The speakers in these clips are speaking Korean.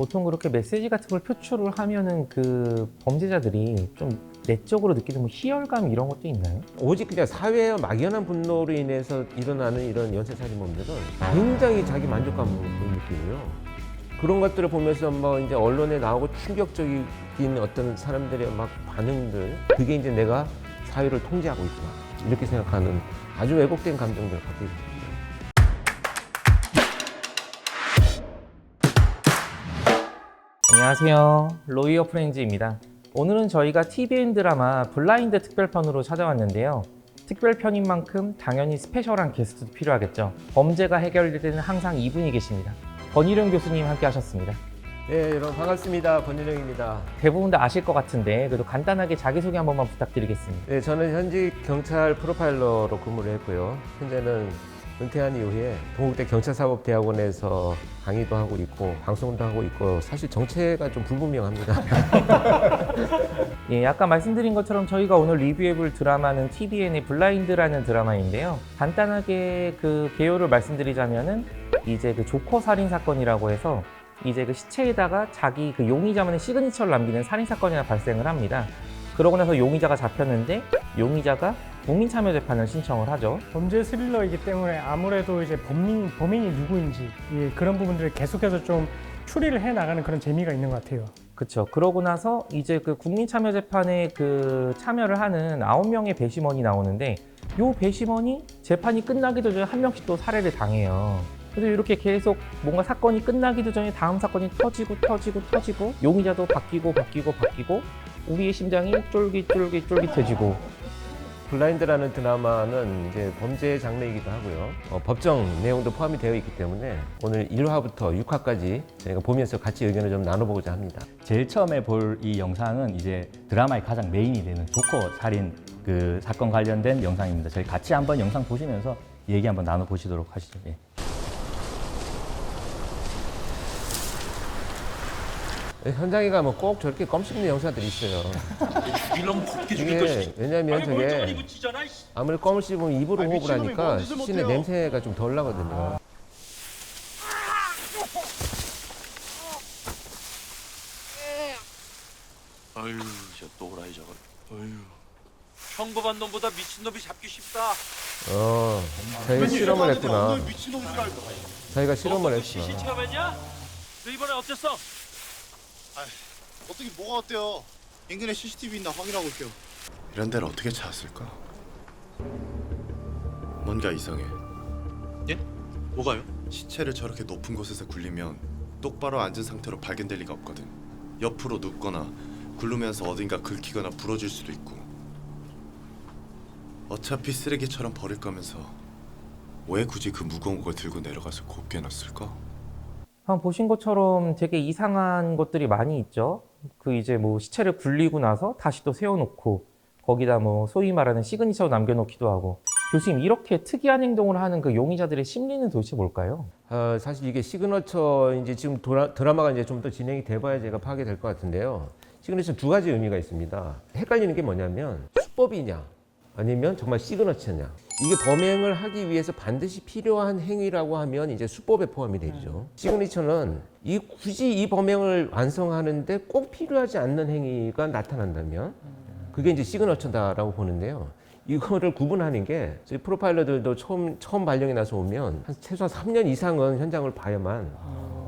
보통 그렇게 메시지 같은 걸 표출을 하면은 그 범죄자들이 좀 내적으로 느끼는 뭐 희열감 이런 것도 있나요? 오직 그냥 사회의 막연한 분노로 인해서 일어나는 이런 연쇄살인범들은 굉장히 자기 만족감을 느끼고요. 그런 것들을 보면서 뭐 이제 언론에 나오고 충격적인 어떤 사람들의 막 반응들 그게 이제 내가 사회를 통제하고 있구나 이렇게 생각하는 아주 왜곡된 감정들을 갖고 있습니다. 안녕하세요. 로이어 프렌즈입니다. 오늘은 저희가 TVN 드라마 블라인드 특별편으로 찾아왔는데요. 특별편인 만큼 당연히 스페셜한 게스트도 필요하겠죠. 범죄가 해결될 때는 항상 이분이 계십니다. 권일용 교수님 함께 하셨습니다. 네, 여러분 반갑습니다. 권일영입니다. 대부분 다 아실 것 같은데 그래도 간단하게 자기소개 한 번만 부탁드리겠습니다. 네, 저는 현직 경찰 프로파일러로 근무를 했고요. 현재는 은퇴한 이후에 동국대 경찰사법대학원에서 강의도 하고 있고 방송도 하고 있고 사실 정체가 좀 불분명합니다. 예, 아까 말씀드린 것처럼 저희가 오늘 리뷰해볼 드라마는 TVN의 블라인드라는 드라마인데요. 간단하게 그 개요를 말씀드리자면은 이제 그 조커 살인 사건이라고 해서 이제 그 시체에다가 자기 그 용의자만의 시그니처를 남기는 살인 사건이 하나 발생을 합니다. 그러고 나서 용의자가 잡혔는데 용의자가 국민참여재판을 신청을 하죠. 범죄 스릴러이기 때문에 아무래도 이제 범인, 범인이 누구인지 예, 그런 부분들을 계속해서 좀 추리를 해 나가는 그런 재미가 있는 것 같아요. 그렇죠. 그러고 나서 이제 그 국민참여재판에 그 참여를 하는 아홉 명의 배심원이 나오는데 요 배심원이 재판이 끝나기도 전에 한 명씩 또 살해를 당해요. 그래서 이렇게 계속 뭔가 사건이 끝나기도 전에 다음 사건이 터지고 터지고 터지고 용의자도 바뀌고 바뀌고 바뀌고 우리의 심장이 쫄깃쫄깃 쫄깃해지고 블라인드라는 드라마는 이제 범죄 장르이기도 하고요. 어, 법정 내용도 포함이 되어 있기 때문에 오늘 1화부터 6화까지 저희가 보면서 같이 의견을 좀 나눠보고자 합니다. 제일 처음에 볼 이 영상은 이제 드라마의 가장 메인이 되는 조커 살인 그 사건 관련된 영상입니다. 저희 같이 한번 영상 보시면서 얘기 한번 나눠 보시도록 하시죠. 예. 현장에 가면 꼭 저렇게 껌 씹는 영상들이 있어요. 죽이려면 그렇게 죽일 것이지. 이게 왜냐면 저게. 아무리 껌을 씹으면 입으로 아니, 호흡을 미친놈이 뭐 하니까 짓을 시신의 못해요. 냄새가 좀 덜 나거든요. 아유, 저 또라이 저거. 아유. 평범한 놈보다 미친 놈이 잡기 쉽다. 어, 저희가 실험을 했구나. 오늘 미친놈 줄 알고. 저희가 실험을 너도 시신 했구나. 체험했냐? 너 이번에 어땠어? 어떻게 뭐가 어때요? 인근에 CCTV 있나 확인하고 올게요. 이런 데를 어떻게 찾았을까? 뭔가 이상해. 예? 뭐가요? 시체를 저렇게 높은 곳에서 굴리면 똑바로 앉은 상태로 발견될 리가 없거든. 옆으로 눕거나 굴르면서 어딘가 긁히거나 부러질 수도 있고. 어차피 쓰레기처럼 버릴 거면서 왜 굳이 그 무거운 걸 들고 내려가서 곱게 놨을까? 한번 보신 것처럼 되게 이상한 것들이 많이 있죠. 그 이제 뭐 시체를 굴리고 나서 다시 또 세워놓고 거기다 뭐 소위 말하는 시그니처 남겨놓기도 하고 교수님 이렇게 특이한 행동을 하는 그 용의자들의 심리는 도대체 뭘까요? 어, 사실 이게 시그너처 이제 지금 도라, 드라마가 이제 좀 더 진행이 돼봐야 제가 파악이 될 것 같은데요. 시그너처 두 가지 의미가 있습니다. 헷갈리는 게 뭐냐면 수법이냐 아니면 정말 시그너처냐. 이게 범행을 하기 위해서 반드시 필요한 행위라고 하면 이제 수법에 포함이 되죠. 시그니처는 이 굳이 이 범행을 완성하는데 꼭 필요하지 않는 행위가 나타난다면 그게 이제 시그너처다라고 보는데요. 이거를 구분하는 게 저희 프로파일러들도 처음 처음 발령이 나서 오면 한 최소한 3년 이상은 현장을 봐야만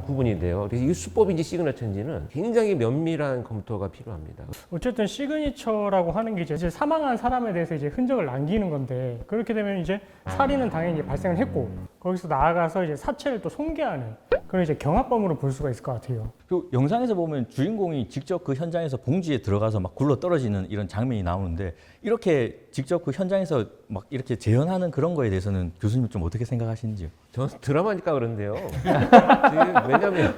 구분이 돼요. 그래서 이게 수법인지 시그너처인지는 굉장히 면밀한 검토가 필요합니다. 어쨌든 시그니처라고 하는 게 이제 사망한 사람에 대해서 이제 흔적을 남기는 건데 그렇게 되면 이제 살인은 당연히 발생을 했고 거기서 나아가서 이제 사체를 또 손괴하는 그런 이제 경합범으로 볼 수가 있을 것 같아요. 그 영상에서 보면 주인공이 직접 그 현장에서 봉지에 들어가서 막 굴러 떨어지는 이런 장면이 나오는데 이렇게 직접 그 현장에서 막 이렇게 재현하는 그런 거에 대해서는 교수님 좀 어떻게 생각하시는지요? 저 드라마니까 그런데요. 왜냐면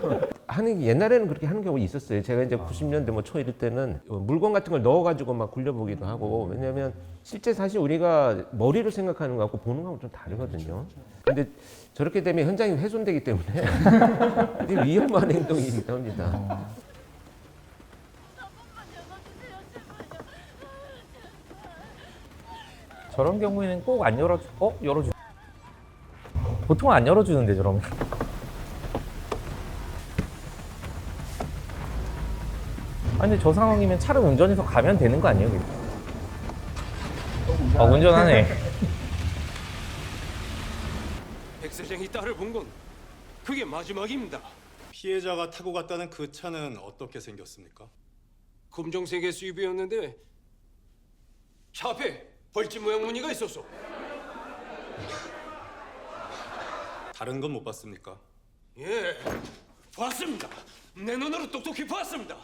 하는 게 옛날에는 그렇게 하는 경우가 있었어요. 제가 이제 90년대 뭐 초 이럴 때는 물건 같은 걸 넣어가지고 막 굴려보기도 하고 왜냐면 실제 사실 우리가 머리로 생각하는 거하고 보는 거하고 좀 다르거든요. 근데 저렇게 되면 현장이 훼손되기 때문에 위험한 행동이기도 합니다. 저런 경우에는 꼭 안 열어주, 어? 열어주. 보통 안 열어주는데 저러면. 아니 근데 저 상황이면 차를 운전해서 가면 되는 거 아니에요? 아 운전하네. 백세장이 딸을 본 건 그게 마지막입니다. 피해자가 타고 갔다는 그 차는 어떻게 생겼습니까? 검정색의 SUV였는데 차 앞에 벌집 모양 무늬가 있었어. 다른 건 못 봤습니까? 예, 봤습니다. 내 눈으로 똑똑히 봤습니다.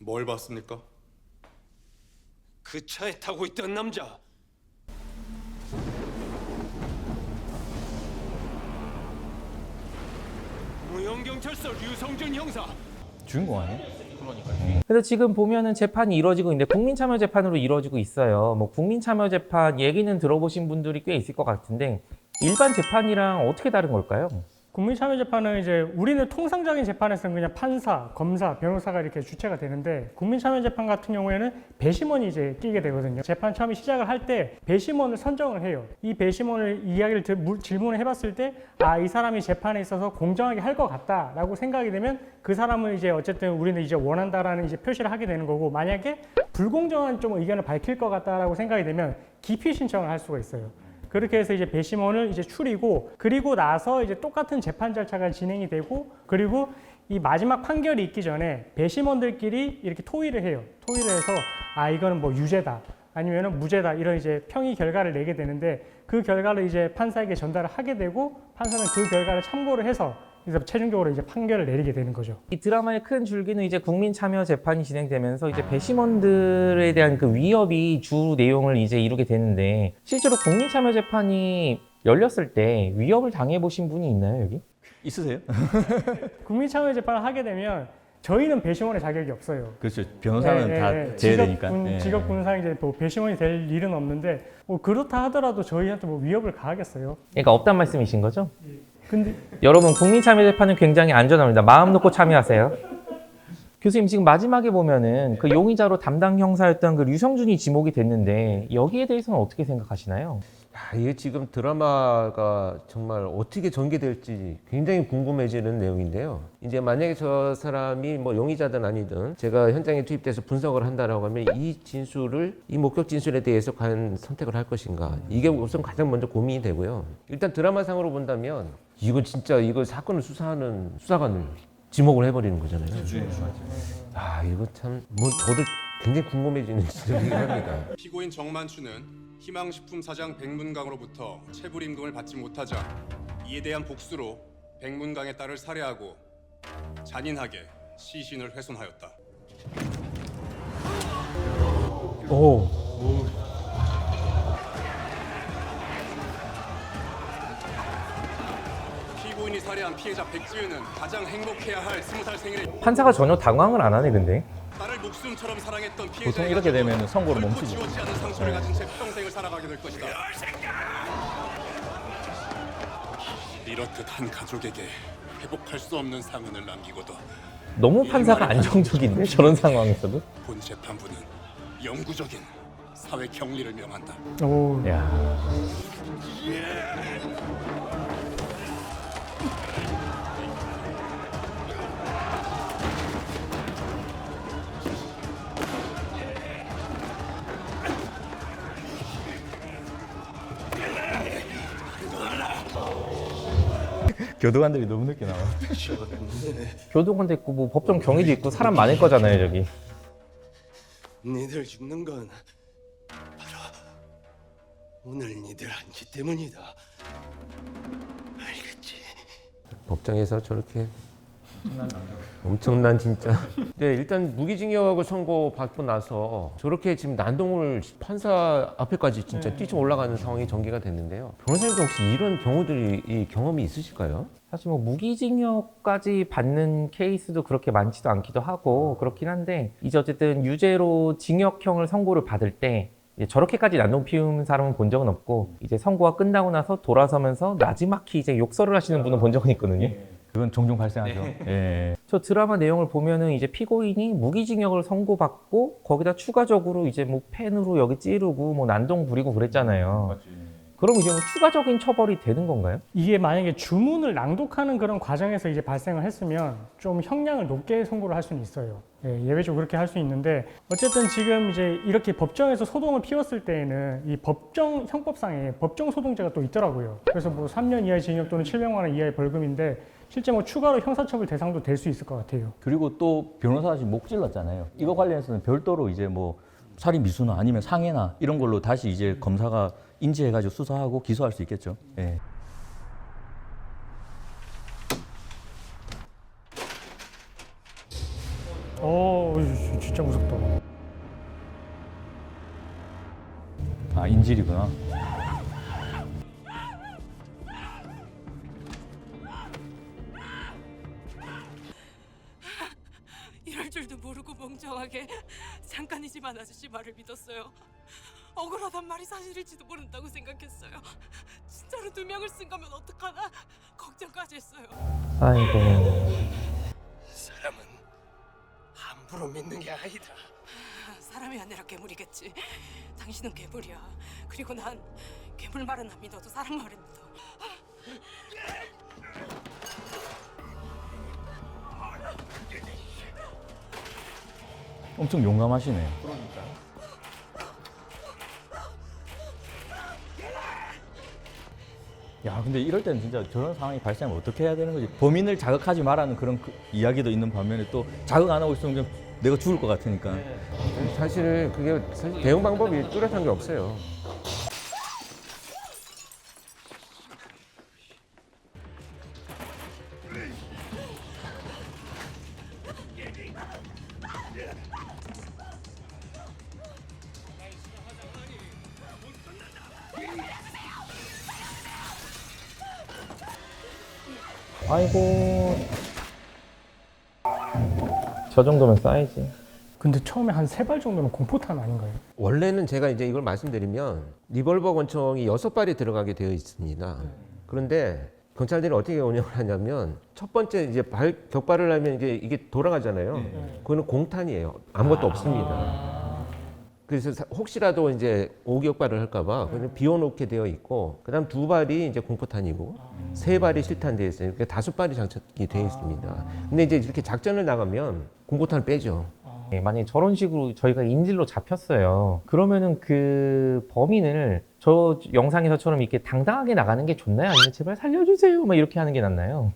뭘 봤습니까? 그 차에 타고 있던 남자. 무영경찰서 류성준 형사. 주인공 아니 에요? 그래서 지금 보면은 재판이 이루어지고 있는데 국민참여 재판으로 이루어지고 있어요. 뭐 국민참여 재판 얘기는 들어보신 분들이 꽤 있을 것 같은데 일반 재판이랑 어떻게 다른 걸까요? 국민참여재판은 이제 우리는 통상적인 재판에서는 그냥 판사, 검사, 변호사가 이렇게 주체가 되는데 국민참여재판 같은 경우에는 배심원이 이제 끼게 되거든요. 재판 처음에 시작을 할 때 배심원을 선정을 해요. 이 배심원을 이야기를 질문을 해봤을 때 아 이 사람이 재판에 있어서 공정하게 할 것 같다라고 생각이 되면 그 사람을 이제 어쨌든 우리는 이제 원한다라는 이제 표시를 하게 되는 거고 만약에 불공정한 좀 의견을 밝힐 것 같다라고 생각이 되면 기피 신청을 할 수가 있어요. 그렇게 해서 이제 배심원을 이제 추리고 그리고 나서 이제 똑같은 재판 절차가 진행이 되고 그리고 이 마지막 판결이 있기 전에 배심원들끼리 이렇게 토의를 해요. 토의를 해서 아 이거는 뭐 유죄다 아니면은 무죄다 이런 이제 평의 결과를 내게 되는데 그 결과를 이제 판사에게 전달을 하게 되고 판사는 그 결과를 참고를 해서 그래서 최종적으로 이제 판결을 내리게 되는 거죠. 이 드라마의 큰 줄기는 이제 국민 참여 재판이 진행되면서 이제 배심원들에 대한 그 위협이 주 내용을 이제 이루게 되는데 실제로 국민 참여 재판이 열렸을 때 위협을 당해 보신 분이 있나요 여기? 있으세요? 국민 참여 재판을 하게 되면 저희는 배심원의 자격이 없어요. 그렇죠. 변호사는 네, 다 네, 네. 제외되니까. 직업군, 예. 직업군상 이제 뭐 배심원이 될 일은 없는데 뭐 그렇다 하더라도 저희한테 뭐 위협을 가하겠어요. 그러니까 없단 말씀이신 거죠? 근데 여러분 국민 참여 재판은 굉장히 안전합니다. 마음 놓고 참여하세요. 교수님 지금 마지막에 보면은 그 용의자로 담당 형사였던 그 류성준이 지목이 됐는데 여기에 대해서는 어떻게 생각하시나요? 야, 이게 지금 드라마가 정말 어떻게 전개될지 굉장히 궁금해지는 내용인데요. 이제 만약에 저 사람이 뭐 용의자든 아니든 제가 현장에 투입돼서 분석을 한다라고 하면 이 진술을 이 목격 진술에 대해서 과연 선택을 할 것인가 이게 우선 가장 먼저 고민이 되고요. 일단 드라마상으로 본다면 이거 진짜 이거 사건을 수사하는 수사관을 지목을 해버리는 거잖아요. 아 이거 참 뭐 저도 굉장히 궁금해지는 지점이긴 합니다. 피고인 정만추는 희망식품 사장 백문강으로부터 체불임금을 받지 못하자 이에 대한 복수로 백문강의 딸을 살해하고 잔인하게 시신을 훼손하였다. 오 피고인이 살해한 피해자 백지윤은 가장 행복해야 할 스무 살 생일에 판사가 전혀 당황을 안 하네 근데. 목숨처럼 사랑했던 피해자 보통 이렇게 되면 선고를 멈추죠. 지워지지 않는 상처를 가진 채 평생을 살아가게 될 것이다. 이렇듯 한 가족에게 회복할 수 없는 상흔을 남기고도 너무 판사가 안정적인데 저런 상황에서도. 본 재판부는 영구적인 사회 격리를 명한다. 오. 야. 교도관들이 너무 늦게 나와. 교도관도 있고 뭐 법정 경위도 있고 사람 많을 거잖아요 저기. 니들 죽는 건 바로 오늘 니들 한지 때문이다. 알겠지? 법정에서 저렇게 엄청난 진짜. 네, 일단 무기징역을 선고 받고 나서 저렇게 지금 난동을 판사 앞에까지 진짜 뛰쳐 올라가는 상황이 전개가 됐는데요. 변호사님도 혹시 이런 경우들이 이 경험이 있으실까요? 사실 뭐 무기징역까지 받는 케이스도 그렇게 많지도 않기도 하고 그렇긴 한데 이제 어쨌든 유죄로 징역형을 선고를 받을 때 이제 저렇게까지 난동 피우는 사람은 본 적은 없고 이제 선고가 끝나고 나서 돌아서면서 나지막히 이제 욕설을 하시는 분은 본 적은 있거든요. 그건 종종 발생하죠. 예. 저 드라마 내용을 보면은 이제 피고인이 무기징역을 선고받고 거기다 추가적으로 이제 뭐 펜으로 여기 찌르고 뭐 난동 부리고 그랬잖아요. 그럼 이제 뭐 추가적인 처벌이 되는 건가요? 이게 만약에 주문을 낭독하는 그런 과정에서 이제 발생을 했으면 좀 형량을 높게 선고를 할 수는 있어요. 예, 예외적으로 그렇게 할 수 있는데 어쨌든 지금 이제 이렇게 법정에서 소동을 피웠을 때에는 이 법정 형법상에 법정 소동죄가 또 있더라고요. 그래서 뭐 3년 이하의 징역 또는 700만 원 이하의 벌금인데 실제 뭐 추가로 형사처벌 대상도 될 수 있을 것 같아요. 그리고 또 변호사가 지금 목 찔렀잖아요. 이거 관련해서는 별도로 이제 뭐 살인 미수나 아니면 상해나 이런 걸로 다시 이제 검사가 인지해가지고 수사하고 기소할 수 있겠죠. 예. 어, 진짜 무섭다. 아 인질이구나. 멍청하게 잠깐이지만 아저씨 말을 믿었어요. 억울하단 말이 사실일지도 모른다고 생각했어요. 진짜로 두 명을 쓴 거면 어떡하나 걱정까지 했어요. 아이고. 사람은 함부로 믿는 게 아니다. 사람이 아니라 괴물이겠지. 당신은 괴물이야. 그리고 난 괴물 말은 안 믿어도 사람 말은 믿어. 엄청 용감하시네요. 야, 근데 이럴 때는 진짜 저런 상황이 발생하면 어떻게 해야 되는 거지? 범인을 자극하지 말라는 그런 그 이야기도 있는 반면에 또 자극 안 하고 있으면 그냥 내가 죽을 것 같으니까. 사실 그게 사실 대응 방법이 뚜렷한 게 없어요. 아이고. 저 정도면 쌓이지. 근데 처음에 한 세 발 정도는 공포탄 아닌가요? 원래는 제가 이제 이걸 말씀드리면 리볼버 권총이 여섯 발이 들어가게 되어 있습니다. 그런데 경찰들이 어떻게 운영을 하냐면 첫 번째 이제 발 격발을 하면 이제 이게 돌아가잖아요. 그거는 공탄이에요. 아무것도 없습니다. 그래서 사- 혹시라도 이제 오격발을 할까봐 그냥 비워놓게 되어 있고 그다음 두 발이 이제 공포탄이고 세 발이 실탄되어 있어요. 그러니까 다섯 발이 장착이 되어 있습니다. 근데 이제 이렇게 작전을 나가면 공포탄을 빼죠. 예, 만약에 저런 식으로 저희가 인질로 잡혔어요. 그러면은 그 범인을 저 영상에서처럼 이렇게 당당하게 나가는 게 좋나요? 아니면 제발 살려주세요. 막 이렇게 하는 게 낫나요?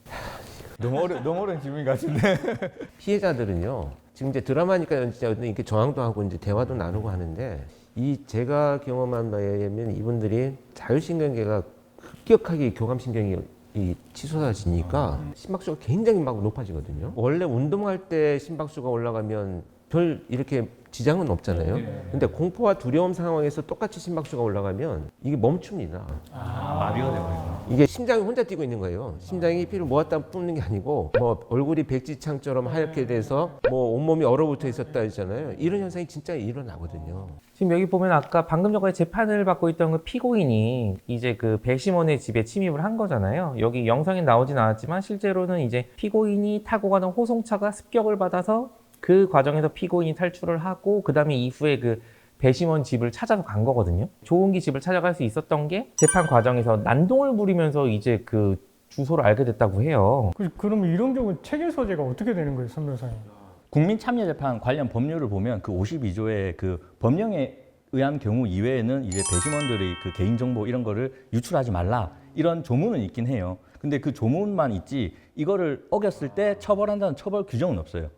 너무 어려 너무 어려운 질문 같은데. 피해자들은요. 지금 이제 드라마니까 진짜 이렇게 저항도 하고 이제 대화도 나누고 하는데 이 제가 경험한 바에 의하면 이분들이 자율신경계가 급격하게 교감신경이 이 치솟아지니까 심박수가 굉장히 막 높아지거든요. 원래 운동할 때 심박수가 올라가면 별 이렇게 지장은 없잖아요. 근데 공포와 두려움 상황에서 똑같이 심박수가 올라가면 이게 멈춥니다. 마비가 되고. 이게 심장이 혼자 뛰고 있는 거예요. 심장이 피를 모았다 뿜는 게 아니고 뭐 얼굴이 백지창처럼 하얗게 돼서 뭐 온몸이 얼어붙어 있었다 했잖아요. 이런 현상이 진짜 일어나거든요. 지금 여기 보면 아까 방금 전까지 재판을 받고 있던 그 피고인이 이제 그 배심원의 집에 침입을 한 거잖아요. 여기 영상에 나오진 않았지만 실제로는 이제 피고인이 타고 가는 호송차가 습격을 받아서 그 과정에서 피고인이 탈출을 하고 그 다음에 이후에 그 배심원 집을 찾아서 간 거거든요. 조은기 집을 찾아갈 수 있었던 게 재판 과정에서 난동을 부리면서 이제 그 주소를 알게 됐다고 해요. 그, 그러면 이런 경우는 체계 소재가 어떻게 되는 거예요, 선 변호사님? 국민참여재판 관련 법률을 보면 그 52조의 그 법령에 의한 경우 이외에는 이제 배심원들의 그 개인정보 이런 거를 유출하지 말라 이런 조문은 있긴 해요. 근데 그 조문만 있지 이거를 어겼을 때 처벌한다는 처벌 규정은 없어요.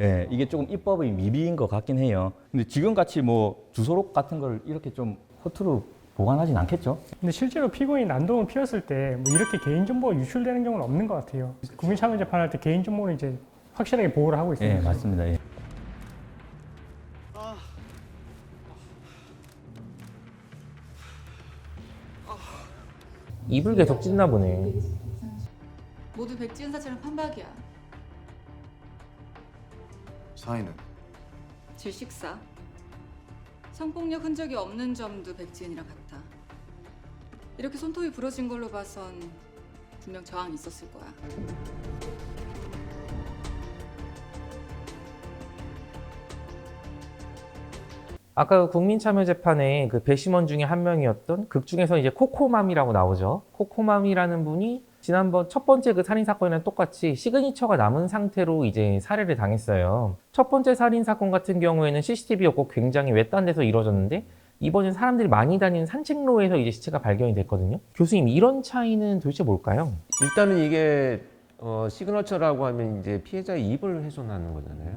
예, 이게 조금 입법의 미비인 것 같긴 해요. 근데 지금 같이 뭐 주소록 같은 걸 이렇게 좀 허투루 보관하진 않겠죠? 근데 실제로 피고인 난동을 피웠을 때 뭐 이렇게 개인정보가 유출되는 경우는 없는 것 같아요. 국민참여 재판할 때 개인정보는 이제 확실하게 보호를 하고 예, 있습니다. 맞습니다. 예. 입을 계속 찢나 보네. 모두 백지은 사체는 판박이야. 사인은 질식사. 성폭력 흔적이 없는 점도 백지은이랑 같아. 이렇게 손톱이 부러진 걸로 봐선 분명 저항이 있었을 거야. 아까 국민참여재판에 그 배심원 중에 한 명이었던 극 중에서 이제 코코맘이라고 나오죠. 코코맘이라는 분이 지난번 첫 번째 그 살인 사건이랑 똑같이 시그니처가 남은 상태로 이제 살해를 당했어요. 첫 번째 살인 사건 같은 경우에는 CCTV였고 굉장히 외딴 데서 이루어졌는데 이번엔 사람들이 많이 다니는 산책로에서 이제 시체가 발견이 됐거든요. 교수님 이런 차이는 도대체 뭘까요? 일단은 이게 어, 시그너처라고 하면 이제 피해자 입을 훼손하는 거잖아요.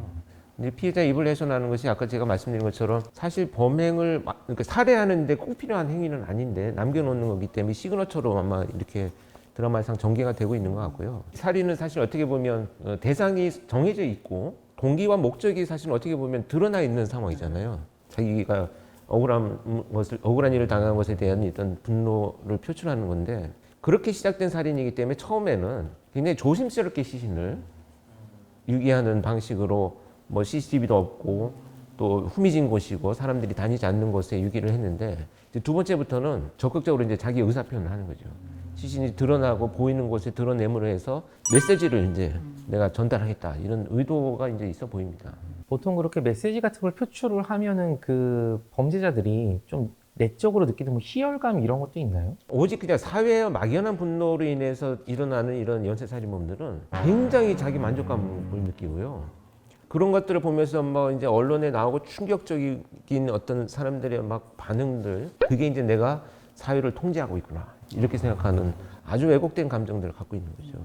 근데 피해자 입을 훼손하는 것이 아까 제가 말씀드린 것처럼 사실 범행을 마- 그러니까 살해하는데 꼭 필요한 행위는 아닌데 남겨놓는 거기 때문에 시그너처로 아마 이렇게 드라마상 전개가 되고 있는 것 같고요. 살인은 사실 어떻게 보면 어, 대상이 정해져 있고 동기와 목적이 사실 어떻게 보면 드러나 있는 상황이잖아요. 자기가 억울한 것을 억울한 일을 당한 것에 대한 어떤 분노를 표출하는 건데 그렇게 시작된 살인이기 때문에 처음에는 굉장히 조심스럽게 시신을 유기하는 방식으로 뭐 CCTV도 없고 또 후미진 곳이고 사람들이 다니지 않는 곳에 유기를 했는데 두 번째부터는 적극적으로 이제 자기 의사 표현을 하는 거죠. 시신이 드러나고 보이는 곳에 드러내므로 해서 메시지를 이제 내가 전달하겠다 이런 의도가 이제 있어 보입니다. 보통 그렇게 메시지 같은 걸 표출을 하면은 그 범죄자들이 좀 내적으로 느끼는 뭐 희열감 이런 것도 있나요? 오직 그냥 사회의 막연한 분노로 인해서 일어나는 이런 연쇄살인범들은 굉장히 자기 만족감을 느끼고요. 그런 것들을 보면서 뭐 이제 언론에 나오고 충격적인 어떤 사람들의 막 반응들 그게 이제 내가 사회를 통제하고 있구나 이렇게 생각하는 아주 왜곡된 감정들을 갖고 있는 거죠.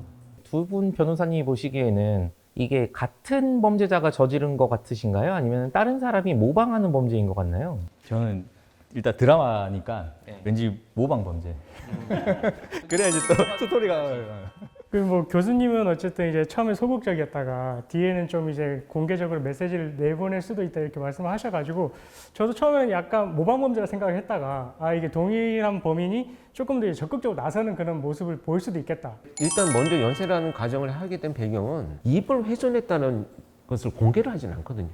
두 분 변호사님이 보시기에는 이게 같은 범죄자가 저지른 것 같으신가요? 아니면 다른 사람이 모방하는 범죄인 것 같나요? 저는 일단 드라마니까 왠지 모방 범죄. 그래야지 또 스토리가 그뭐 교수님은 어쨌든 이제 처음에 소극적이었다가 뒤에는 좀 이제 공개적으로 메시지를 내보낼 수도 있다 이렇게 말씀을 하셔가지고 저도 처음에는 약간 모방범죄라 생각을 했다가 아 이게 동일한 범인이 조금 더 이제 적극적으로 나서는 그런 모습을 보일 수도 있겠다. 일단 먼저 연쇄라는 과정을 하게 된 배경은 입을 훼손했다는 것을 공개를 하진 않거든요.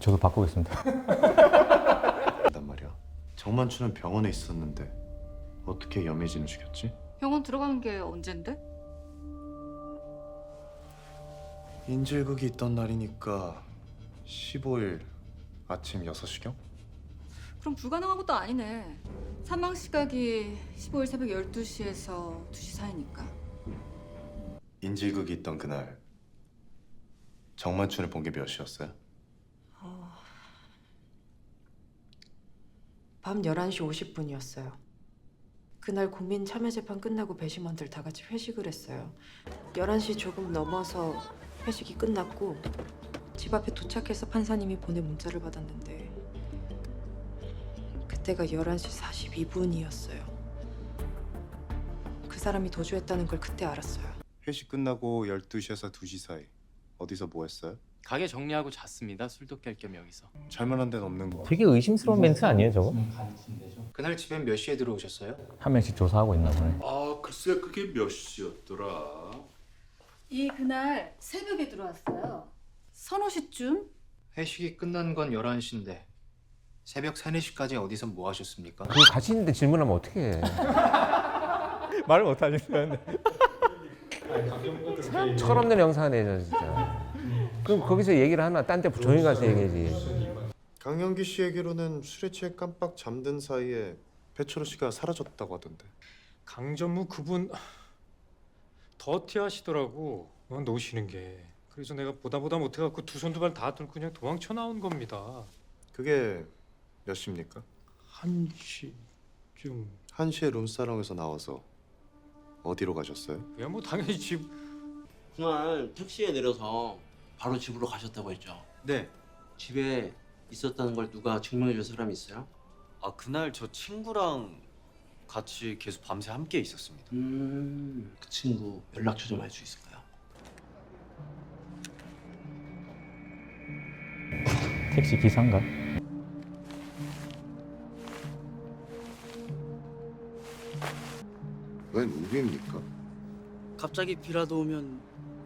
저도 바꾸겠습니다. 단 말이야. 정만추는 병원에 있었는데 어떻게 염혜진을 죽였지? 병원 들어간 게 언젠데? 인질극이 있던 날이니까 15일 아침 6시경? 그럼 불가능한 것도 아니네. 사망 시각이 15일 새벽 12시에서 2시 사이니까. 인질극이 있던 그날 정만춘을 본 게 몇 시였어요? 밤 11시 50분이었어요. 그날 국민 참여재판 끝나고 배심원들 다 같이 회식을 했어요. 11시 조금 넘어서 회식이 끝났고 집 앞에 도착해서 판사님이 보낸 문자를 받았는데 그때가 11시 42분이었어요. 그 사람이 도주했다는 걸 그때 알았어요. 회식 끝나고 12시에서 2시 사이 어디서 뭐 했어요? 가게 정리하고 잤습니다. 술도 깰 겸 여기서. 잘만한 데는 없는 거 되게 의심스러운 멘트 아니에요, 저거? 그날 집엔 몇 시에 들어오셨어요? 한 명씩 조사하고 있나 보네. 아 글쎄 그게 몇 시였더라 이 그날 새벽에 들어왔어요. 서너 시쯤? 회식이 끝난 건 11시인데 새벽 3, 4시까지 어디서 뭐 하셨습니까? 그거 같이 있는데 질문하면 어떻게 해? 말을 못 하겠어요. 철없는 영상이네 저 진짜. 그럼 거기서 얘기를 하나 딴 데 조용히 가서 얘기하지. 강영기 씨 얘기로는 술에 취해 깜빡 잠든 사이에 배철호 씨가 사라졌다고 하던데 강전무 그분 더티하시더라고 어, 노시는 게 그래서 내가 보다 보다 못해갖고 두 손 두 발 다 들고 그냥 도망쳐 나온 겁니다 그게 몇 시입니까? 한 시쯤 한 시에 룸사롱에서 나와서 어디로 가셨어요? 그냥 뭐 당연히 집 그날 택시에 내려서 바로 집으로 가셨다고 했죠. 네. 집에 있었다는 걸 누가 증명해 줄 사람이 있어요? 아 그날 저 친구랑 같이 계속 밤새 함께 있었습니다 음, 그 친구 연락처 좀 알 수 있을까요? 택시 기사인가? 웬 우비입니까? 갑자기 비라도 오면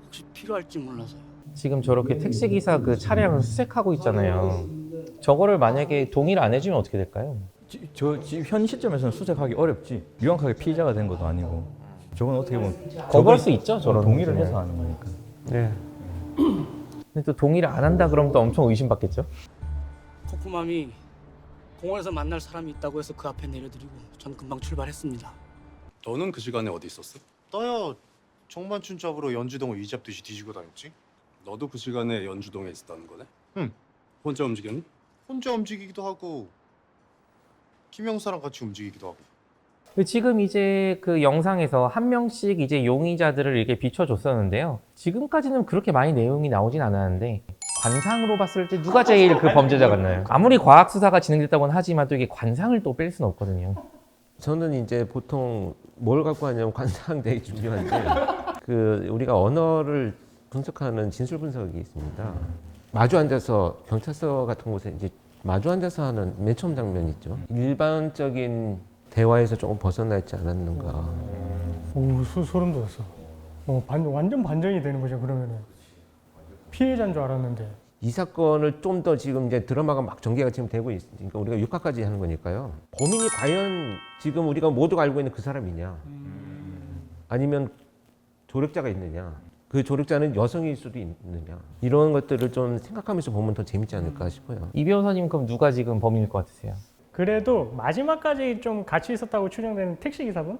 혹시 필요할지 몰라서요. 지금 저렇게 택시기사 그 차량을 수색하고 있잖아요. 저거를 만약에 동의를 안 해주면 어떻게 될까요? 지- 저 지금 현 시점에서는 수색하기 어렵지. 명확하게 피의자가 된 것도 아니고. 저건 어떻게 보면 거부할 수 있죠, 저런 동의를 문제는. 해서 하는 거니까. 네. 근데 또 동의를 안 한다 그러면 또 엄청 의심받겠죠? 코코맘이 공원에서 만날 사람이 있다고 해서 그 앞에 내려드리고 전 금방 출발했습니다. 너는 그 시간에 어디 있었어? 나야 정만춘 잡으러 연주동을 이잡듯이 뒤지고 다녔지. 너도 그 시간에 연주동에 있었다는 거네? 응. 혼자 움직였니? 혼자 움직이기도 하고 김영사랑 같이 움직이기도 하고. 근데 지금 이제 그 영상에서 한 명씩 이제 용의자들을 이렇게 비춰줬었는데요. 지금까지는 그렇게 많이 내용이 나오진 않았는데 관상으로 봤을 때 누가 제일 그 범죄자 같나요? 아무리 과학 수사가 진행됐다고는 하지만 또 이게 관상을 또 뺄 수는 없거든요. 저는 이제 보통 뭘 갖고 하냐면 관상 되게 중요한데 그 우리가 언어를 분석하는 진술 분석이 있습니다. 마주 앉아서 경찰서 같은 곳에 이제 마주 앉아서 하는 맨 처음 장면 있죠. 일반적인 대화에서 조금 벗어나 있지 않았는가. 오 소, 소름 돋았어. 어, 반, 완전 반전이 되는 거죠 그러면은 피해자인 줄 알았는데 이 사건을 좀 더 지금 이제 드라마가 막 전개가 지금 되고 있으니까 우리가 육화까지 하는 거니까요. 범인이 과연 지금 우리가 모두가 알고 있는 그 사람이냐, 아니면 조력자가 있느냐, 그 조력자는 여성일 수도 있느냐 이런 것들을 좀 생각하면서 보면 더 재밌지 않을까 싶어요. 이 변호사님 그럼 누가 지금 범인일 것 같으세요? 그래도 마지막까지 좀 같이 있었다고 추정되는 택시 기사분?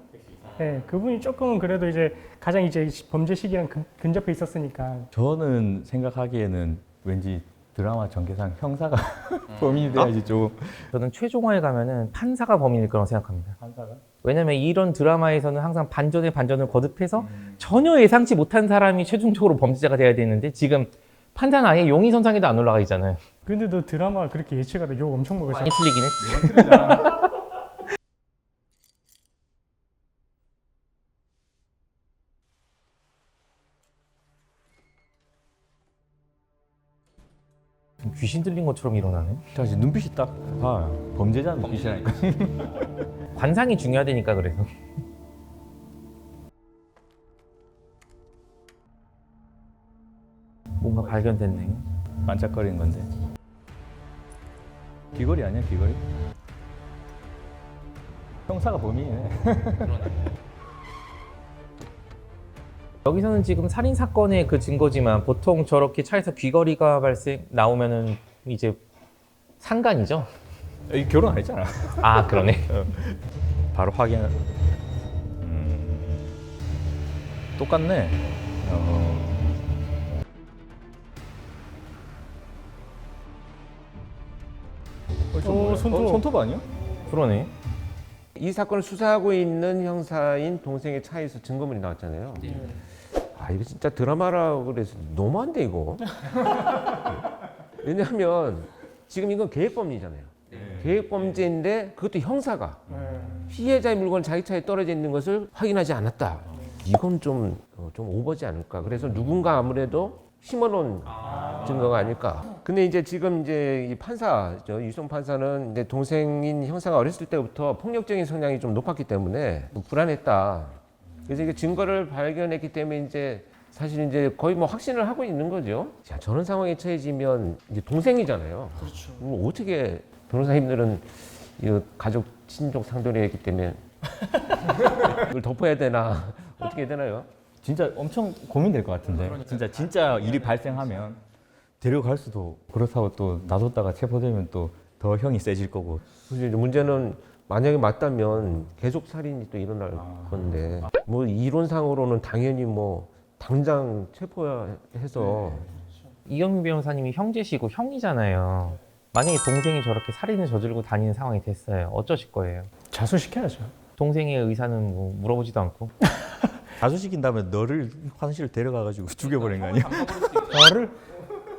네, 그분이 조금은 그래도 이제 가장 이제 범죄 시기랑 근, 근접해 있었으니까 저는 생각하기에는 왠지 드라마 전개상 형사가 범인이 돼야지 좀 저는 최종화에 가면은 판사가 범인일 거라고 생각합니다. 판사가 왜냐면 이런 드라마에서는 항상 반전에 반전을 거듭해서 전혀 예상치 못한 사람이 최종적으로 범죄자가 돼야 되는데 지금 판사는 아예 용의 선상에도 안 올라가 있잖아요. 근데 너 드라마 그렇게 예측하다 욕 엄청 먹었잖아. 많이 틀리긴 했지. 귀신 들린 것처럼 일어나네. 다시 눈빛이 딱 봐. 범죄자 눈빛이라니까. 관상이 중요하다니까 그래서. 뭔가 발견됐네. 반짝거리는 건데. 귀걸이 아니야 귀걸이? 형사가 범인이네. 여기서는 지금 살인 사건의 그 증거지만 보통 저렇게 차에서 귀걸이가 발생 나오면은 이제 상간이죠. 이 결혼 안 했잖아. 아 그러네. 바로 확인. 음, 똑같네. 어. 어, 뭐야? 손톱. 어, 손톱 아니야? 그러네. 이 사건을 수사하고 있는 형사인 동생의 차에서 증거물이 나왔잖아요. 아 이거 진짜 드라마라고 그래서 너무한데 이거. 왜냐하면 지금 이건 계획범이잖아요. 계획범죄인데 그것도 형사가 피해자의 물건 자기 차에 떨어져 있는 것을 확인하지 않았다. 이건 좀, 어, 좀 오버지 않을까. 그래서 누군가 아무래도 심어놓은 증거가 아닐까. 근데 이제 지금 이제 이 판사죠. 유성 판사는 이제 동생인 형사가 어렸을 때부터 폭력적인 성향이 좀 높았기 때문에 좀 불안했다. 그래서 이게 증거를 발견했기 때문에 이제 사실 이제 거의 뭐 확신을 하고 있는 거죠. 자, 저런 상황에 처해지면 이제 동생이잖아요. 그렇죠. 뭐 어떻게 변호사님들은 이 가족 친족 했기 때문에 이걸 덮어야 되나 어떻게 해야 되나요? 진짜 엄청 고민될 것 같은데. 진짜 진짜 일이 발생하면 데려갈 수도 그렇다고 또 놔뒀다가 체포되면 또 더 형이 세질 거고. 그래서 이제 문제는 만약에 맞다면 계속 살인이 또 일어날 건데 뭐 이론상으로는 당연히 뭐 당장 체포해서 이경민 변호사님이 형제시고 형이잖아요. 만약에 동생이 저렇게 살인을 저지르고 다니는 상황이 됐어요. 어쩌실 거예요? 자수시켜야죠. 동생의 의사는 뭐 물어보지도 않고. 자수시킨다면 너를 화장실 데려가가지고 죽여버린 거 아니야? 너를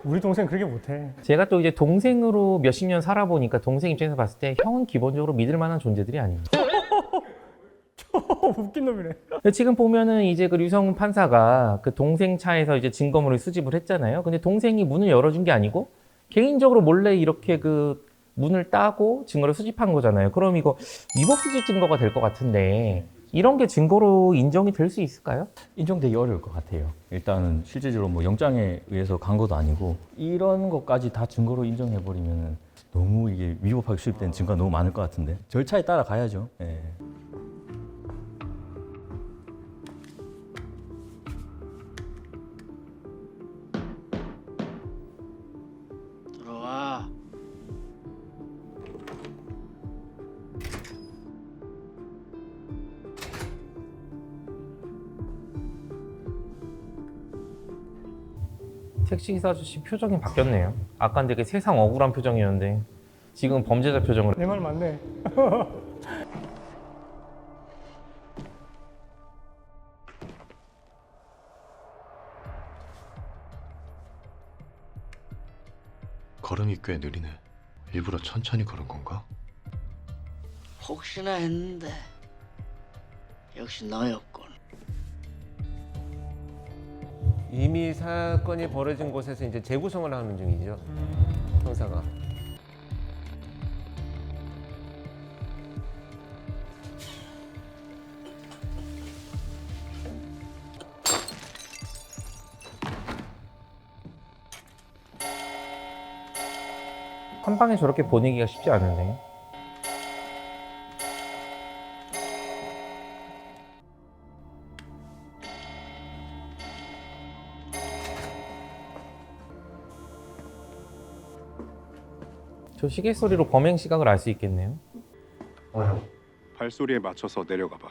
우리 동생 그렇게 못해. 제가 또 이제 동생으로 몇십 년 살아보니까 동생 입장에서 봤을 때 형은 기본적으로 믿을 만한 존재들이 아니에요. 웃긴 놈이네. 근데 지금 보면은 이제 그 류성훈 판사가 그 동생 차에서 이제 증거물을 수집을 했잖아요. 근데 동생이 문을 열어준 게 아니고 개인적으로 몰래 이렇게 그 문을 따고 증거를 수집한 거잖아요. 그럼 이거 위법 수집 증거가 될 것 같은데 이런 게 증거로 인정이 될 수 있을까요? 인정되기 어려울 것 같아요. 일단은 실제적으로 뭐 영장에 의해서 간 것도 아니고 이런 것까지 다 증거로 인정해 버리면 너무 이게 위법하게 수입된 증거가 너무 많을 것 같은데 절차에 따라 가야죠. 예. 택시기사 아저씨 표정이 바뀌었네요. 아까 되게 세상 억울한 표정이었는데 지금 범죄자 표정을 내말 맞네. 걸음이 꽤 느리네. 일부러 천천히 걸은 건가? 혹시나 했는데 역시 너였군. 이미 사건이 벌어진 곳에서 이제 재구성을 하는 중이죠. 형사가. 한 방에 저렇게 보내기가 쉽지 않은데. 시계 소리로 범행 시각을 알 수 있겠네요. 발소리에 맞춰서 내려가 봐.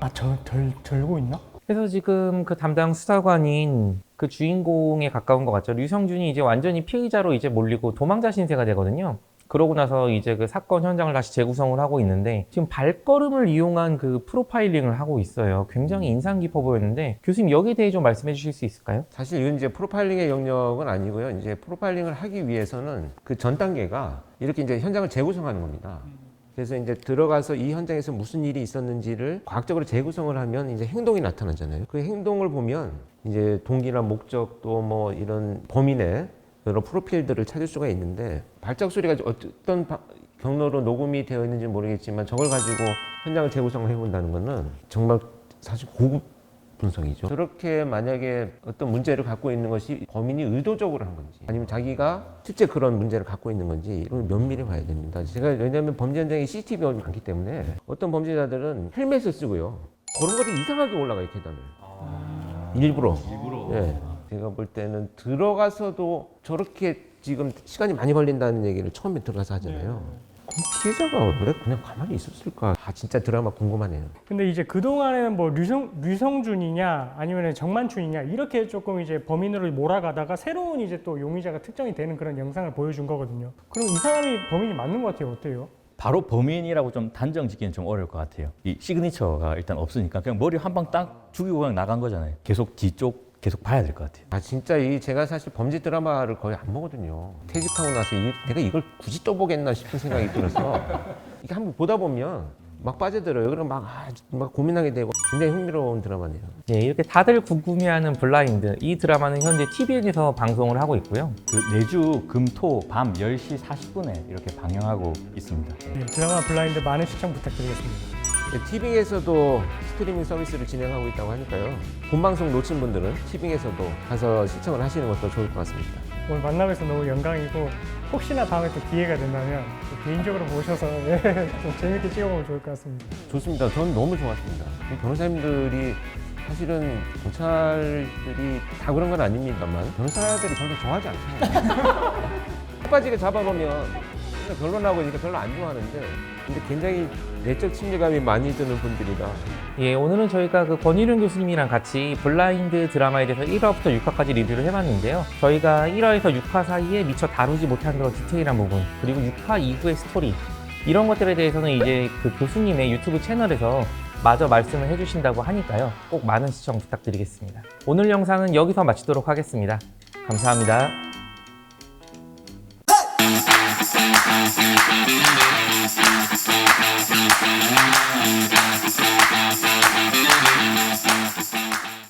아, 저, 절, 절고 있나? 그래서 지금 그 담당 수사관인 그 주인공에 가까운 것 같죠. 류성준이 이제 완전히 피의자로 이제 몰리고 도망자 신세가 되거든요. 그러고 나서 이제 그 사건 현장을 다시 재구성을 하고 있는데 지금 발걸음을 이용한 그 프로파일링을 하고 있어요. 굉장히 인상 깊어 보였는데 교수님 여기에 대해 좀 말씀해 주실 수 있을까요? 사실 이건 이제 프로파일링의 영역은 아니고요. 이제 프로파일링을 하기 위해서는 그 전 단계가 이렇게 이제 현장을 재구성하는 겁니다. 그래서 이제 들어가서 이 현장에서 무슨 일이 있었는지를 과학적으로 재구성을 하면 이제 행동이 나타나잖아요. 그 행동을 보면 이제 동기나 목적 또 뭐 이런 범인의 여러 프로필들을 찾을 수가 있는데 발작 소리가 어떤 바- 경로로 녹음이 되어 있는지 모르겠지만 저걸 가지고 현장을 재구성을 해본다는 거는 정말 사실 고급 분석이죠. 저렇게 만약에 어떤 문제를 갖고 있는 것이 범인이 의도적으로 한 건지 아니면 자기가 실제 그런 문제를 갖고 있는 건지 이걸 면밀히 봐야 됩니다. 제가 왜냐하면 범죄 현장에 CCTV가 많기 때문에 어떤 범죄자들은 헬멧을 쓰고요. 걸음걸이 이상하게 올라가요 계단을. 일부러. 일부러. 예. 제가 볼 때는 들어가서도 저렇게 지금 시간이 많이 걸린다는 얘기를 처음에 들어가서 하잖아요. 그럼 피해자가 왜 그냥 가만히 있었을까? 아 진짜 드라마 궁금하네요. 근데 이제 그동안에는 뭐 류성, 류성준이냐 아니면 정만춘이냐 이렇게 조금 이제 범인으로 몰아가다가 새로운 이제 또 용의자가 특정이 되는 그런 영상을 보여준 거거든요. 그럼 이 사람이 범인이 맞는 것 같아요. 어때요? 바로 범인이라고 좀 단정 짓기는 좀 어려울 것 같아요. 이 시그니처가 일단 없으니까 그냥 머리 한 방 딱 죽이고 그냥 나간 거잖아요. 계속 뒤쪽 계속 봐야 될 것 같아요. 아 진짜 이 제가 사실 범죄 드라마를 거의 안 보거든요. 퇴직하고 나서 이, 내가 이걸 굳이 또 보겠나 싶은 생각이 들어서 이게 한번 보다 보면 막 빠져들어요. 그럼 막, 아, 막 고민하게 되고 굉장히 흥미로운 드라마네요. 네, 이렇게 다들 궁금해하는 블라인드 이 드라마는 현재 TVN에서 방송을 하고 있고요. 그 매주 금, 토, 밤 10시 40분에 이렇게 방영하고 있습니다. 네, 드라마 블라인드 많은 시청 부탁드리겠습니다. 티빙에서도 스트리밍 서비스를 진행하고 있다고 하니까요. 본 방송 놓친 분들은 티빙에서도 가서 시청을 하시는 것도 좋을 것 같습니다. 오늘 만나뵈서 너무 영광이고 혹시나 다음에 또 기회가 된다면 또 개인적으로 모셔서 예, 좀 재밌게 찍어보면 좋을 것 같습니다. 좋습니다. 저는 너무 좋았습니다. 이 변호사님들이 사실은 경찰들이 다 그런 건 아닙니다만 변호사들이 별로 좋아하지 않잖아요. 빠지게 잡아놓으면 그냥 결론하고 이니까 별로 안 좋아하는데 근데 굉장히 내적 친밀감이 많이 드는 분들이다. 예, 오늘은 저희가 그 권일윤 교수님이랑 같이 블라인드 드라마에 대해서 1화부터 6화까지 리뷰를 해봤는데요. 저희가 1화에서 6화 사이에 미처 다루지 못한 그런 디테일한 부분, 그리고 6화 이후의 스토리, 이런 것들에 대해서는 이제 그 교수님의 유튜브 채널에서 마저 말씀을 해주신다고 하니까요. 꼭 많은 시청 부탁드리겠습니다. 오늘 영상은 여기서 마치도록 하겠습니다. 감사합니다. Thank you.